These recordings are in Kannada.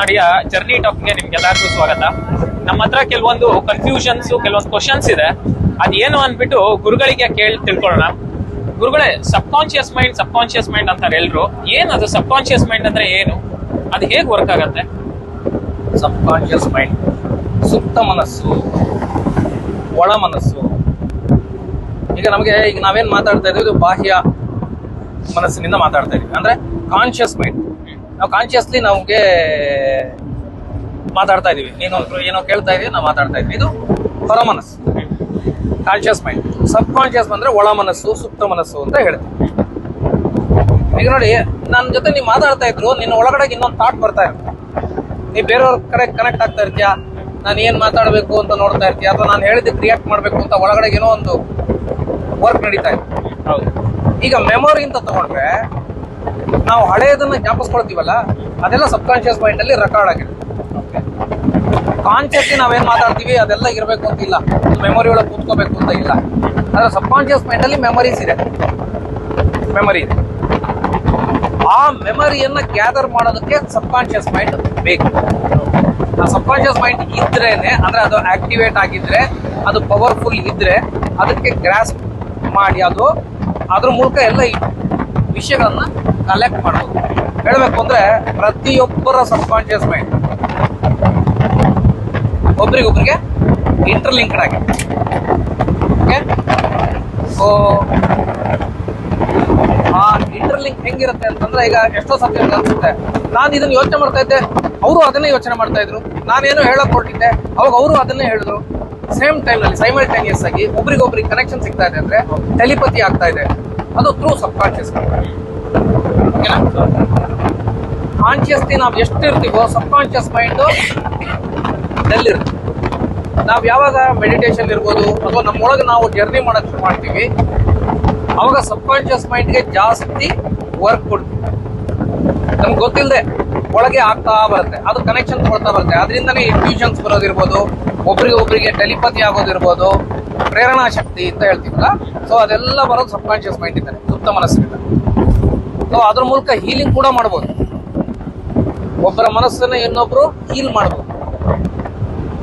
ನಡೆಯ ಜರ್ನಿ ಟಾಕ್ಗೆ ನಿಮ್ಗೆಲ್ಲರಿಗೂ ಸ್ವಾಗತ. ನಮ್ಮ ಹತ್ರ ಕೆಲವೊಂದು ಕನ್ಫ್ಯೂಷನ್ಸ್ ಕೆಲವೊಂದು ಕ್ವಶನ್ಸ್ ಇದೆ. ಅದೇನು ಅಂದ್ಬಿಟ್ಟು ಗುರುಗಳಿಗೆ ಕೇಳಿ, ತಿಳ್ಕೊಳ್ಳೋಣ. ಗುರುಗಳೇ subconscious mind subconscious mind ಅಂತಾರೆ ಎಲ್ರು. ಏನದು ಸಬ್ ಕಾನ್ಶಿಯಸ್ ಮೈಂಡ್ ಅಂದ್ರೆ ಏನು? ಅದು ಹೇಗೆ ವರ್ಕ್ ಆಗತ್ತೆ? ಸಬ್ ಕಾನ್ಶಿಯಸ್ ಮೈಂಡ್ ಸುಪ್ತ ಮನಸ್ಸು, ಒಳ ಮನಸ್ಸು. ಈಗ ನಮಗೆ, ಈಗ ನಾವೇನ್ ಮಾತಾಡ್ತಾ ಇದ್ದೀವಿ, ಇದು ಬಾಹ್ಯ ಮನಸ್ಸಿನಿಂದ ಮಾತಾಡ್ತಾ ಇದೀವಿ ಅಂದ್ರೆ ಕಾನ್ಶಿಯಸ್ ಮೈಂಡ್ ನಾವು ಕಾನ್ಶಿಯಸ್ಲಿ ನಮಗೆ ಮಾತಾಡ್ತಾ ಇದೀವಿ. ನೀನು ಏನೋ ಕೇಳ್ತಾ ಇದೀವಿ ನಾವು ಮಾತಾಡ್ತಾ ಇದೀವಿ ಇದು ಹೊರ ಮನಸ್ಸು ಕಾನ್ಶಿಯಸ್ ಮೈಂಡ್ ಸಬ್ ಕಾನ್ಶಿಯಸ್ ಬಂದ್ರೆ ಒಳ ಮನಸ್ಸು ಸುಪ್ತ ಮನಸ್ಸು ಅಂತ ಹೇಳ್ತೀವಿ. ಈಗ ನೋಡಿ ನನ್ನ ಜೊತೆ ನೀವು ಮಾತಾಡ್ತಾ ಇದ್ರು ನಿನ್ನ ಒಳಗಡೆ ಇನ್ನೊಂದು ಥಾಟ್ ಬರ್ತಾ ಇರುತ್ತೆ. ನೀವು ಬೇರೆಯವ್ರ ಕಡೆ ಕನೆಕ್ಟ್ ಆಗ್ತಾ ಇರ್ತೀಯಾ? ನಾನು ಏನು ಮಾತಾಡಬೇಕು ಅಂತ ನೋಡ್ತಾ ಇರ್ತೀಯ? ಅಥವಾ ನಾನು ಹೇಳಿದ್ದಕ್ಕೆ ರಿಯಾಕ್ಟ್ ಮಾಡಬೇಕು ಅಂತ ಒಳಗಡೆ ಏನೋ ಒಂದು ವರ್ಕ್ ನಡೀತಾ ಇದೆ ಹೌದು. ಈಗ ಮೆಮೊರಿ ಅಂತ ತಗೊಂಡ್ರೆ ನಾವು ಹಳೆಯದನ್ನ ಜ್ಞಾಪಿಸ್ಕೊಳ್ತೀವಲ್ಲ, ಅದೆಲ್ಲ ಸಬ್ ಕಾನ್ಶಿಯಸ್ ಮೈಂಡ್ ಅಲ್ಲಿ ರೆಕಾರ್ಡ್ ಆಗಿದೆ. ಕಾನ್ಶಿಯಸ್ಲಿ ನಾವೇನ್ ಮಾತಾಡ್ತೀವಿ, ಅದೆಲ್ಲ ಇರಬೇಕು ಅಂತ ಇಲ್ಲ. ಮೆಮೊರಿ ಒಳಗೆ ಕೂತ್ಕೋಬೇಕು ಅಂತ ಇಲ್ಲ. ಆದ್ರೆ ಸಬ್ ಕಾನ್ಶಿಯಸ್ ಮೈಂಡ್ ಅಲ್ಲಿ ಮೆಮೊರೀಸ್ ಇದೆ. ಮೆಮೊರಿ ಇದೆ. ಆ ಮೆಮೊರಿಯನ್ನ ಗ್ಯಾದರ್ ಮಾಡೋದಕ್ಕೆ ಸಬ್ ಕಾನ್ಶಿಯಸ್ ಮೈಂಡ್ ಬೇಕು. ಆ ಸಬ್ ಕಾನ್ಶಿಯಸ್ ಮೈಂಡ್ ಇದ್ರೇನೆ, ಅಂದ್ರೆ ಅದು ಆಕ್ಟಿವೇಟ್ ಆಗಿದ್ರೆ, ಅದು ಪವರ್ಫುಲ್ ಇದ್ರೆ, ಅದಕ್ಕೆ ಗ್ರಾಸ್ ಮಾಡಿ ಅದು, ಅದ್ರ ಮೂಲಕ ಎಲ್ಲ ವಿಷಯಗಳನ್ನ ಕಲೆಕ್ಟ್ ಮಾಡೋದು. ಹೇಳ್ಬೇಕು ಅಂದ್ರೆ ಪ್ರತಿಯೊಬ್ಬರ ಸಬ್ ಕಾನ್ಶಿಯಸ್ ಮೈಂಡ್ ಒಬ್ರಿಗೊಬ್ರಿಗೆ ಇಂಟರ್ಲಿಂಕ್ಡ್ ಆಗಿದೆ. ಓಕೆ ಸೊ ಆ ಇಂಟರ್ಲಿಂಕ್ ಹೆಂಗಿರುತ್ತೆ ಅಂತಂದ್ರೆ ಈಗ ಎಷ್ಟೋ ನನ್ಗೆ ಅನ್ಸುತ್ತೆ. ನಾನು ಇದನ್ನ ಯೋಚನೆ ಮಾಡ್ತಾ ಇದ್ದೆ, ಅವರು ಅದನ್ನೇ ಯೋಚನೆ ಮಾಡ್ತಾ ಇದ್ರು. ನಾನೇನೋ ಹೇಳಕ್ ಹೊರಟಿದ್ದೆ, ಅವಾಗ ಅವರು ಅದನ್ನೇ ಹೇಳಿದ್ರು. ಸೇಮ್ ಟೈಮ್ನಲ್ಲಿ ಸೈಮಲ್ಟೇನಿಯಸ್ ಆಗಿ ಒಬ್ರಿಗೊಬ್ರಿಗೆ ಕನೆಕ್ಷನ್ ಸಿಗ್ತಾ ಇದೆ ಅಂದ್ರೆ ಟೆಲಿಪತಿ ಆಗ್ತಾ ಇದೆ. ಅದು ಥ್ರೂ ಸಬ್ ಕಾನ್ಶಿಯಸ್ ಓಕೆನಾ? ಕಾನ್ಶಿಯಸ್ಲಿ ನಾವು ಎಷ್ಟು ಇರ್ತೀವೋ ಸಬ್ ಕಾನ್ಶಿಯಸ್ ಮೈಂಡು ಇರುತ್ತೆ ನಾವು ಯಾವಾಗ ಮೆಡಿಟೇಷನ್ ಇರ್ಬೋದು, ಅಥವಾ ನಮ್ಮೊಳಗೆ ನಾವು ಜರ್ನಿ ಮಾಡೋಕ್ಕೆ ಮಾಡ್ತೀವಿ, ಅವಾಗ ಸಬ್ ಕಾನ್ಶಿಯಸ್ ಮೈಂಡ್ಗೆ ಜಾಸ್ತಿ ವರ್ಕ್ ಕೊಡ್ತೀವಿ. ನಮ್ಗೆ ಗೊತ್ತಿಲ್ಲದೆ ಒಳಗೆ ಆಗ್ತಾ ಬರುತ್ತೆ. ಅದು ಕನೆಕ್ಷನ್ ಕೊಡ್ತಾ ಬರುತ್ತೆ. ಅದರಿಂದನೇ ಇಂಟ್ಯೂಷನ್ಸ್ ಬರೋದಿರ್ಬೋದು, ಒಬ್ರಿಗೆ ಒಬ್ರಿಗೆ ಟೆಲಿಪತಿ ಆಗೋದಿರ್ಬೋದು ಪ್ರೇರಣಾ ಶಕ್ತಿ ಅಂತ ಹೇಳ್ತೀವಲ್ಲ? ಸೊ ಅದೆಲ್ಲ ಬರೋದು ಸಬ್ ಕಾನ್ಶಿಯಸ್ ಮೈಂಡ್ ಇದ್ದಾರೆ ಸುಪ್ತ ಮನಸ್ಸಿನಿಂದ. ಸೊ ಅದ್ರ ಮೂಲಕ ಹೀಲಿಂಗ್ ಕೂಡ ಮಾಡ್ಬೋದು. ಒಬ್ಬರ ಮನಸ್ಸನ್ನ ಇನ್ನೊಬ್ರು ಹೀಲ್ ಮಾಡ್ಬೋದು.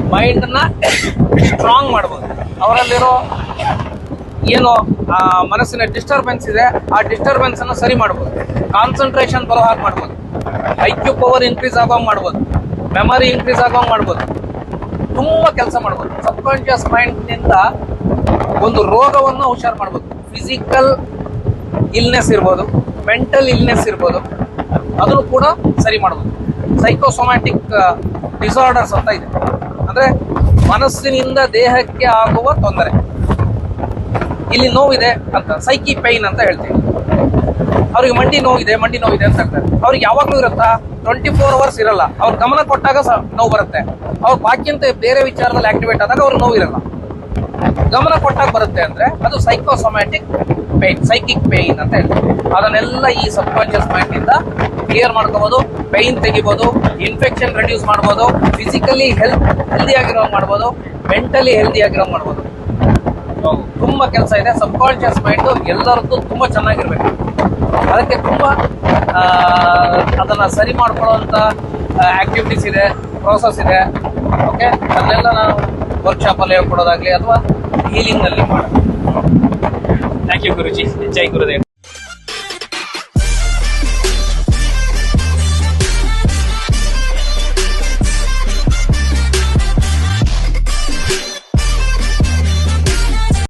ಮೈಂಡ್ನ ಸ್ಟ್ರಾಂಗ್ ಮಾಡ್ಬೋದು. ಅವರಲ್ಲಿರೋ ಏನು, ಆ, ಮನಸ್ಸಿನ ಡಿಸ್ಟರ್ಬೆನ್ಸ್ ಇದೆ, ಆ ಡಿಸ್ಟರ್ಬೆನ್ಸ್ ಅನ್ನ ಸರಿ ಮಾಡ್ಬೋದು. ಕಾನ್ಸಂಟ್ರೇಷನ್ ಬರೋ ಹಾಗೆ ಮಾಡ್ಬೋದು. ಐ ಕ್ಯೂ ಪವರ್ ಇನ್ಕ್ರೀಸ್ ಆಗೋಂಗೆ ಮಾಡ್ಬೋದು. ಮೆಮರಿ ಇನ್ಕ್ರೀಸ್ ಆಗೋಂಗೆ ಮಾಡ್ಬೋದು. ತುಂಬಾ ಕೆಲಸ ಮಾಡ್ಬೋದು. ಸಬ್ ಮೈಂಡ್ನಿಂದ ಒಂದು ರೋಗವನ್ನು ಹುಷಾರು ಮಾಡ್ಬೋದು. ಫಿಸಿಕಲ್ ಇಲ್ನೆಸ್ ಇರ್ಬೋದು ಮೆಂಟಲ್ ಇಲ್ನೆಸ್ ಇರ್ಬೋದು, ಅದನ್ನು ಕೂಡ ಸರಿ ಮಾಡ್ಬೋದು. ಸೈಕೋಸೊಮ್ಯಾಟಿಕ್ ಡಿಸಾರ್ಡರ್ಸ್ ಅಂತ ಇದೆ. ಅಂದರೆ ಮನಸ್ಸಿನಿಂದ ದೇಹಕ್ಕೆ ಆಗುವ ತೊಂದರೆ. ಇಲ್ಲಿ ನೋವಿದೆ ಅಂತ ಸೈಕಿ ಪೈನ್ ಅಂತ ಹೇಳ್ತೀವಿ. ಅವ್ರಿಗೆ ಮಂಡಿ ನೋವಿದೆ ಮಂಡಿ ನೋವಿದೆ ಅಂತ ಹೇಳ್ತಾರೆ. ಅವ್ರಿಗೆ ಯಾವಾಗಲೂ ಇರುತ್ತಾ? ಟ್ವೆಂಟಿ ಫೋರ್ ಅವರ್ಸ್ ಇರಲ್ಲ. ಅವ್ರ ಗಮನ ಕೊಟ್ಟಾಗ ನೋವು ಬರುತ್ತೆ. ಅವ್ರು ಬಾಕಿ ಅಂತ ಬೇರೆ ವಿಚಾರದಲ್ಲಿ ಆಕ್ಟಿವೇಟ್ ಆದಾಗ ಅವ್ರಿಗೆ ನೋವು ಇರಲ್ಲ ಗಮನ ಕೊಟ್ಟಾಗ ಬರುತ್ತೆ ಅಂದ್ರೆ ಅದು ಸೈಕೋಸೊಮ್ಯಾಟಿಕ್ ಪೇನ್ ಸೈಕಿಕ್ ಪೇನ್ ಅಂತ ಹೇಳ್ತೀವಿ ಅದನ್ನೆಲ್ಲ ಈ ಸಬ್ ಕಾನ್ಶಿಯಸ್ ಮೈಂಡ್ ಇಂದ ಕ್ಲಿಯರ್ ಮಾಡ್ಕೋಬಹುದು ಪೈನ್ ತೆಗಿಬಹುದು ಇನ್ಫೆಕ್ಷನ್ ರೆಡ್ಯೂಸ್ ಮಾಡ್ಬೋದು ಫಿಸಿಕಲಿ ಹೆಲ್ತ್ ಹೆಲ್ದಿ ಆಗಿರೋ ಮಾಡ್ಬೋದು ಮೆಂಟಲಿ ಹೆಲ್ದಿ ಆಗಿರೋ ಮಾಡ್ಬೋದು. ತುಂಬಾ ಕೆಲಸ ಇದೆ. ಸಬ್ ಕಾನ್ಶಿಯಸ್ ಮೈಂಡ್ ಎಲ್ಲರದ್ದು ತುಂಬಾ ಚೆನ್ನಾಗಿರ್ಬೇಕು. ಅದಕ್ಕೆ ತುಂಬಾ ಅದನ್ನ ಸರಿ ಮಾಡ್ಕೊಳ್ಳುವಂತ ಆಕ್ಟಿವಿಟೀಸ್ ಇದೆ ಪ್ರೋಸೆಸ್ ಇದೆ. ಓಕೆ ಅದನ್ನೆಲ್ಲ ನಾವು ವರ್ಕ್ಶಾಪ್ ಅಲ್ಲಿ ಹೇಳ್ಕೊಡೋದಾಗ್ಲಿ ಅಥವಾ ಹೀಲಿಂಗ್ ನಲ್ಲಿ ಮಾಡೋದು ಥ್ಯಾಂಕ್ ಯು ಗುರುಜಿ ಜೈ ಗುರುದೇವ್